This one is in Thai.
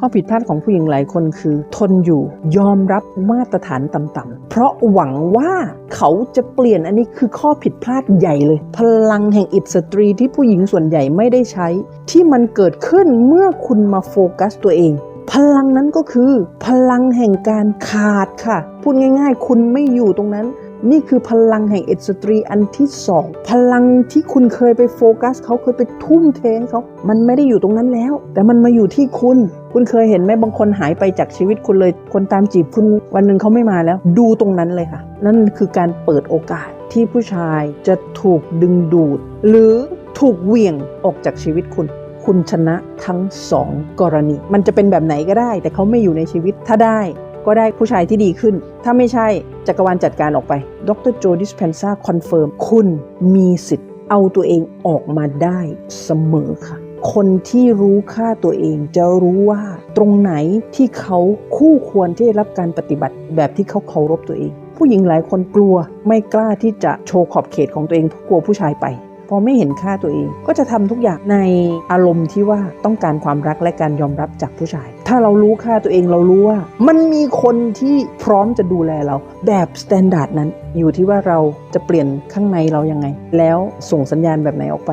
ข้อผิดพลาดของผู้หญิงหลายคนคือ ทนอยู่ยอมรับมาตรฐานต่ำๆเพราะหวังว่าเขาจะเปลี่ยนอันนี้คือข้อผิดพลาดใหญ่เลย พลังแห่งอิสตรีที่ผู้หญิงส่วนใหญ่ไม่ได้ใช้ ที่มันเกิดขึ้นเมื่อคุณมาโฟกัสตัวเองพลังนั้นก็คือ พลังแห่งการขาดค่ะ พูดง่ายๆ คุณไม่อยู่ตรงนั้น นี่คือพลังแห่งเอสตรีอันที่สองพลังที่คุณเคยไปโฟกัสเขาเคยไปทุ่มเทเขา มันไม่ได้อยู่ตรงนั้นแล้ว แต่มันมาอยู่ที่คุณ คุณเคยเห็นไหมบางคนหายไปจากชีวิตคุณเลย คนตามจีบคุณวันหนึ่งเขาไม่มาแล้ว ดูตรงนั้นเลยค่ะ นั่นคือการเปิดโอกาสที่ผู้ชายจะถูกดึงดูด หรือถูกเหวี่ยงออกจากชีวิตคุณคุณชนะทั้งสองกรณี มันจะเป็นแบบไหนก็ได้ แต่เขาไม่อยู่ในชีวิตถ้าได้ ก็ได้ผู้ชายที่ดีขึ้น ถ้าไม่ใช่จักรวาลจัดการออกไป ดรโจดิสเพนซาคอนเฟิร์มคุณมีสิทธิ์เอาตัวเองออกมาได้เสมอค่ะ คนที่รู้ค่าตัวเองจะรู้ว่าตรงไหนที่เขาคู่ควรที่ได้รับการปฏิบัติแบบที่เขาเคารพตัวเอง ผู้หญิงหลายคนกลัวไม่กล้าที่จะโชว์ขอบเขตของตัวเองกลัวผู้ชายไป พอไม่เห็นค่าตัวเอง ก็จะทำทุกอย่างในอารมณ์ที่ว่าต้องการความรักและการยอมรับจากผู้ชาย ถ้าเรารู้ค่าตัวเองเรารู้ว่า มันมีคนที่พร้อมจะดูแลเราแบบสแตนดาร์ดนั้น อยู่ที่ว่าเราจะเปลี่ยนข้างในเรายังไง แล้วส่งสัญญาณแบบไหนออกไป